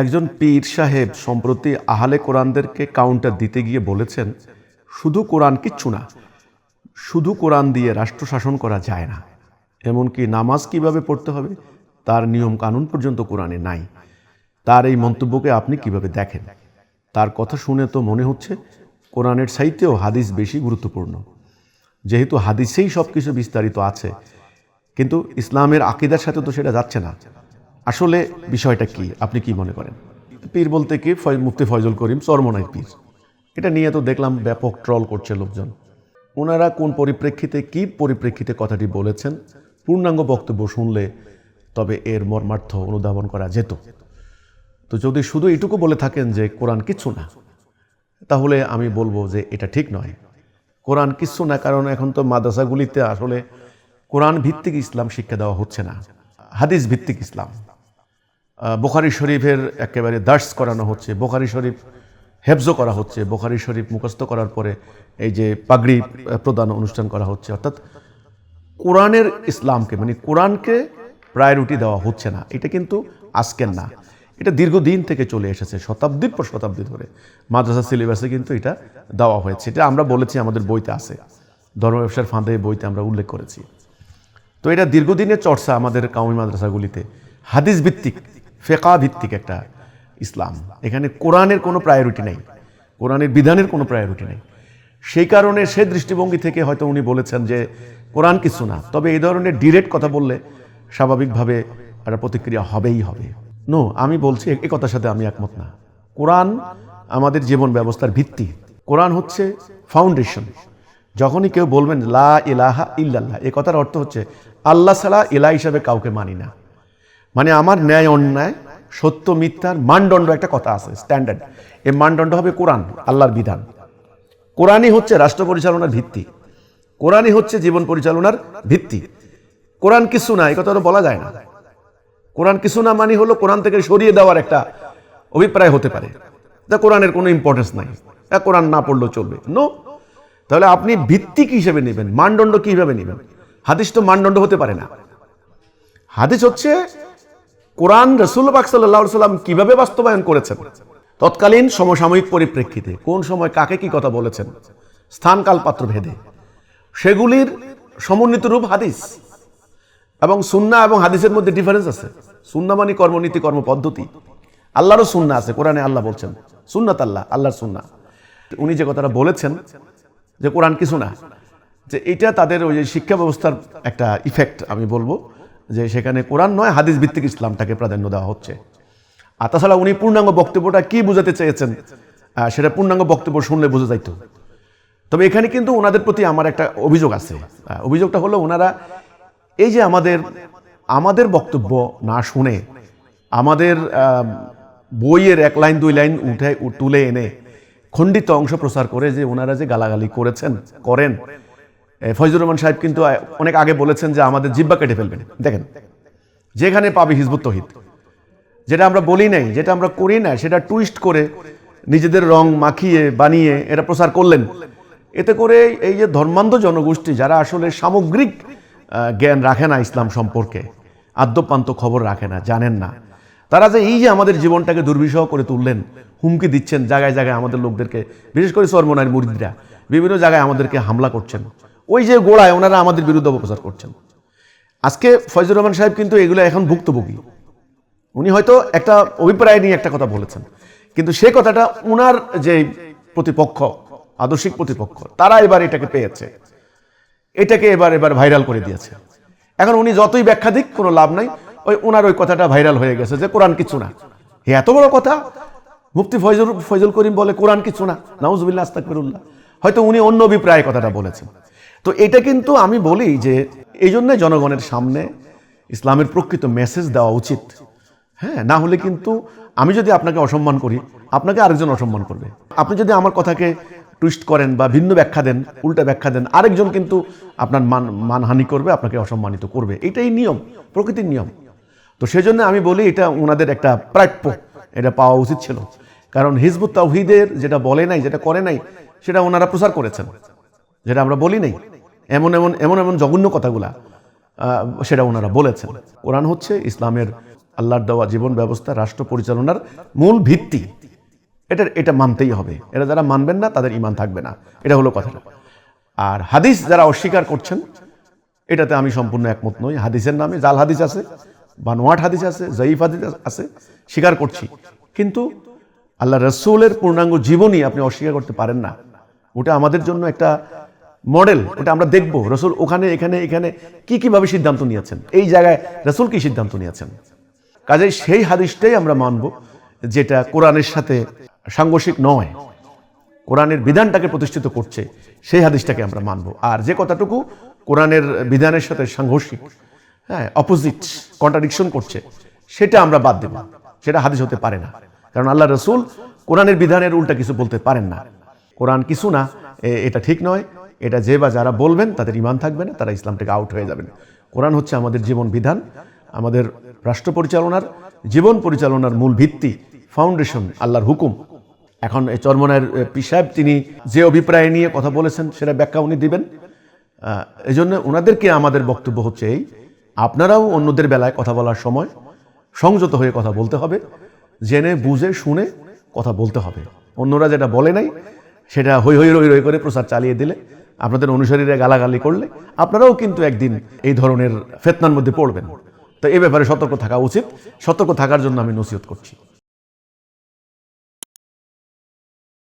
একজন পীর সাহেব সম্প্রতি আহলে কোরআনদেরকে কাউন্টার দিতে গিয়ে বলেছেন, শুধু কোরআন কিচ্ছু না, শুধু কোরআন দিয়ে রাষ্ট্র শাসন করা যায় না। এমনকি নামাজ কীভাবে পড়তে হবে, তার নিয়ম কানুন পর্যন্ত কোরআনে নাই। তার এই মন্তব্যকে আপনি কীভাবে দেখেন? তার কথা শুনে তো মনে হচ্ছে কোরআনের সাইতেও হাদিস বেশি গুরুত্বপূর্ণ। যেহেতু হাদিসেই সব কিছু বিস্তারিত আছে, কিন্তু ইসলামের আকিদার সাথে তো সেটা যাচ্ছে না। আসলে বিষয়টা কি? আপনি কি মনে করেন? পীর বলতে কি? মুফতি ফয়জুল করিম চরমনাই পীর। এটা নিয়ে তো দেখলাম ব্যাপক ট্রল করছে লোকজন। ওনারা কোন পরিপ্রেক্ষিতে, কি পরিপ্রেক্ষিতে কথাটি বলেছেন, পূর্ণাঙ্গ বক্তব্য শুনলে তবে এর মর্মার্থ অনুধাবন করা যেত। তো যদি শুধু এটুকু বলে থাকেন যে কোরআন কিচ্ছু না, তাহলে আমি বলব যে এটা ঠিক নয়। কোরআন কিচ্ছু না, কারণ এখন তো মাদ্রাসাগুলিতে আসলে কোরআন ভিত্তিক ইসলাম শিক্ষা দেওয়া হচ্ছে না। হাদিস ভিত্তিক ইসলাম। বোখারি শরীফের একেবারে দার্স করানো হচ্ছে, বোখারি শরীফ হেফজো করা হচ্ছে, বোখারি শরীফ মুখস্থ করার পরে এই যে পাগড়ি প্রদান অনুষ্ঠান করা হচ্ছে। অর্থাৎ কোরআনের ইসলামকে মানে কোরআনকে প্রায়োরিটি দেওয়া হচ্ছে না, এটা কিন্তু আজকের না। এটা দীর্ঘদিন থেকে চলে এসেছে শতাব্দীর পর শতাব্দী ধরে। মাদ্রাসা সিলেবাসে কিন্তু এটা দেওয়া হয়েছে, এটা আমরা বলেছি, আমাদের বইতে আছে। ধর্ম ব্যবসার ফাঁদে বইতে আমরা উল্লেখ করেছি। তো এটা দীর্ঘদিনের চর্চা আমাদের কাউমি মাদ্রাসাগুলিতে। হাদিস ভিত্তিক ফেকা ভিত্তিক একটা ইসলাম। এখানে কোরআনের কোনো প্রায়োরিটি নেই। কোরআনের বিধানের কোনো প্রায়োরিটি নেই। সেই কারণে সে দৃষ্টিভঙ্গি থেকে হয়তো উনি বলেছেন যে, কোরআন কিছু না। তবে এই ধরনের ডিরেক্ট কথা বললে স্বাভাবিকভাবে একটা প্রতিক্রিয়া হবেই হবে। নো আমি বলছি এ কথার সাথে আমি একমত না। কোরআন আমাদের জীবন ব্যবস্থার ভিত্তি। কোরআন হচ্ছে ফাউন্ডেশন যখনই কেউ বলবেন, লা ইলাহা ইল্লাল্লাহ এ কথার অর্থ হচ্ছে, আল্লাহ ছাড়া ইলা হিসাবে কাউকে মানি না। মানে আমার ন্যায় অন্যায়, সত্য মিথ্যার মানদণ্ড একটা কথা আছে স্ট্যান্ডার্ড এই মানদণ্ড হবে কোরআন, আল্লাহর বিধান। কোরআনই হচ্ছে রাষ্ট্র পরিচালনার ভিত্তি। কোরআনই হচ্ছে জীবন পরিচালনার ভিত্তি। কোরআন কিছু না এই কথা তো বলা যায় না। কোরআন কিছু না মানে হলো কোরআন থেকে সরিয়ে দেওয়ার একটা অভিপ্রায় হতে পারে। তা কোরআনের কোনো ইম্পর্টেন্স নাই। কোরআন না পড়লেও চলবে। নো তাহলে আপনি ভিত্তি কী হিসেবে নেবেন? মানদণ্ড কীভাবে নেবেন? হাদিস তো মানদণ্ড হতে পারে না। হাদিস হচ্ছে কোরআন রসুল পাক সাল্লাহ সাল্লাম কীভাবে বাস্তবায়ন করেছেন? তৎকালীন সমসাময়িক পরিপ্রেক্ষিতে কোন সময় কাকে কি কথা বলেছেন? স্থান পাত্র, ভেদে। সেগুলির সমন্বিত রূপ হাদিস। এবং সুন্না এবং হাদিসের মধ্যে ডিফারেন্স আছে। সুন্না মানে কর্মনীতি, কর্মপদ্ধতি। আল্লাহরও সুন্না আছে, কোরআনে আল্লাহ বলছেন। সুন্নাত আল্লাহ, আল্লাহর সুন্না। উনি যে কথাটা বলেছেন, যে কোরআন কিছু না, যে এটা তাদের ওই শিক্ষা ব্যবস্থার একটা ইফেক্ট আমি বলব। যে সেখানে কোরআন নয় হাদিস ভিত্তিক ইসলামটাকে প্রাধান্য দেওয়া হচ্ছে। আর তাছাড়া উনি পূর্ণাঙ্গ বক্তব্যটা কি বোঝাতে চেয়েছেন সেটা পূর্ণাঙ্গ বক্তব্য শুনলে বোঝা যাইতো। তবে এখানে কিন্তু ওনাদের প্রতি আমার একটা অভিযোগ আছে। অভিযোগটা হলো ওনারা এই যে আমাদের আমাদের বক্তব্য না শুনে আমাদের বইয়ের এক লাইন, দুই লাইন উঠে, তুলে এনে খণ্ডিত অংশ প্রচার করে যে ওনারা যে গালাগালি করেছেন, করেন ফয়জুর রহমান সাহেব কিন্তু অনেক আগে বলেছেন যে আমাদের জিব্বা কেটে ফেলবেন। দেখেন, যেখানে পাবে হিজবুত তহিদ। যেটা আমরা বলি নাই, যেটা আমরা করি না সেটা টুইস্ট করে নিজেদের রং মাখিয়ে, বানিয়ে এটা প্রচার করলেন। এতে করে এই যে ধর্মান্ধ জনগোষ্ঠী, যারা আসলে সামগ্রিক জ্ঞান রাখে না ইসলাম সম্পর্কে, আদ্যপান্ত খবর রাখে না, জানেন না। তারা যে এই যে আমাদের জীবনটাকে দুর্বিষহ করে তুললেন, হুমকি দিচ্ছেন, জায়গায় জায়গায় আমাদের লোকদেরকে, বিশেষ করে সর্বনারী মুরিদরা, বিভিন্ন জায়গায় আমাদেরকে হামলা করছেন। ওই যে গোড়ায় ওনারা আমাদের বিরুদ্ধে অপপ্রচার করছেন। আজকে ফয়জুর রহমান সাহেব কিন্তু এগুলো এখন ভুক্তভোগী। উনি হয়তো একটা অভিপ্রায় নিয়ে একটা কথা বলেছেন। কিন্তু সে কথাটা উনার যে প্রতিপক্ষ, আদর্শিক প্রতিপক্ষ, তারা এবার এটাকে পেয়েছে। এটাকে এবার এবার ভাইরাল করে দিয়েছে। এখন উনি যতই ব্যাখ্যা দিক, কোনো লাভ নাই। ওই ওনার ওই কথাটা ভাইরাল হয়ে গেছে যে কোরআন কিছু না। এ এত বড় কথা? মুফতি ফয়জুল ফয়জুল করিম বলে কোরআন কিছু না। নাউজুবিল্লাহ আস্তাকবিরুল্লাহ হয়তো উনি অন্য অভিপ্রায় কথাটা বলেছেন। তো এটা কিন্তু আমি বলি যে এই জন্যে জনগণের সামনে ইসলামের প্রকৃত মেসেজ দেওয়া উচিত। হ্যাঁ না হলে কিন্তু আমি যদি আপনাকে অসম্মান করি, আপনাকে আরেকজন অসম্মান করবে। আপনি যদি আমার কথাকে টুইস্ট করেন বা ভিন্ন ব্যাখ্যা দেন, উল্টা ব্যাখ্যা দেন, আরেকজন কিন্তু আপনার মান, মানহানি করবে, আপনাকে অসম্মানিত করবে। এটাই নিয়ম, প্রকৃতির নিয়ম। তো সেজন্য আমি বলি এটা ওনাদের একটা প্রাপ্য, এটা পাওয়া উচিত ছিল। কারণ হিজবুত তাওহিদের যেটা বলে নাই, যেটা করে নাই, সেটা ওনারা প্রচার করেছেন। যেটা আমরা বলি নাই, এমন এমন এমন এমন জঘন্য কথাগুলা সেটা ওনারা বলেছেন। কোরআন হচ্ছে ইসলামের আল্লাহর দেওয়া জীবন ব্যবস্থা, রাষ্ট্র পরিচালনার মূল ভিত্তি। এটা এটা মানতেই হবে। এটা যারা মানবেন না, তাদের ইমান থাকবে না। এটা হলো কথাটা। আর হাদিস যারা অস্বীকার করছেন, এটাতে আমি সম্পূর্ণ একমত নই। হাদিসের নামে জাল হাদিস আছে, বা নোয়াট হাদিস আছে জয়ীফ হাদিস আছে, স্বীকার করছি। কিন্তু আল্লাহ রসুলের পূর্ণাঙ্গ জীবনই আপনি অস্বীকার করতে পারেন না। ওটা আমাদের জন্য একটা মডেল, ওটা আমরা দেখব। রসুল ওখানে, এখানে এখানে কি, কীভাবে সিদ্ধান্ত নিয়েছেন? এই জায়গায় রসুল কি সিদ্ধান্ত নিয়েছেন? কাজেই সেই হাদিসটাই আমরা মানব, যেটা কোরআনের সাথে সাংঘর্ষিক নয়। কোরআনের বিধানটাকে প্রতিষ্ঠিত করছে, সেই হাদিসটাকে আমরা মানব। আর যে কথাটুকু কোরআনের বিধানের সাথে সাংঘর্ষিক হ্যাঁ অপোজিট কন্ট্রাডিকশন করছে, সেটা আমরা বাদ দেব। সেটা হাদিস হতে পারে না। কারণ আল্লাহ রসুল কোরআনের বিধানের উল্টা কিছু বলতে পারেন না। কোরআন কিছু না এটা ঠিক নয়। এটা যে বা যারা বলবেন, তাদের ইমান থাকবে না, তারা ইসলাম থেকে আউট হয়ে যাবেন কোরআন হচ্ছে আমাদের জীবন বিধান, আমাদের রাষ্ট্র পরিচালনার, জীবন পরিচালনার মূল ভিত্তি ফাউন্ডেশন আল্লাহর হুকুম। এখন এই চরমনের পি সাহেব তিনি যে অভিপ্রায় নিয়ে কথা বলেছেন, সেটা ব্যাখ্যা উনি দিবেন। এই জন্য ওনাদেরকে আমাদের বক্তব্য হচ্ছে এই, আপনারাও অন্যদের বেলায় কথা বলার সময় সংযত হয়ে কথা বলতে হবে, জেনে, বুঝে, শুনে কথা বলতে হবে। অন্যরা যেটা বলে নাই, সেটা হৈ হৈ রই রই করে প্রচার চালিয়ে দিলে আপনাদের অনুসারীরা গালাগালি করলে আপনারাও কিন্তু একদিন এই ধরনের ফেতনার মধ্যে পড়বেন। তো এ ব্যাপারে সতর্ক থাকা উচিত। সতর্ক থাকার জন্য আমি নসিহত করছি।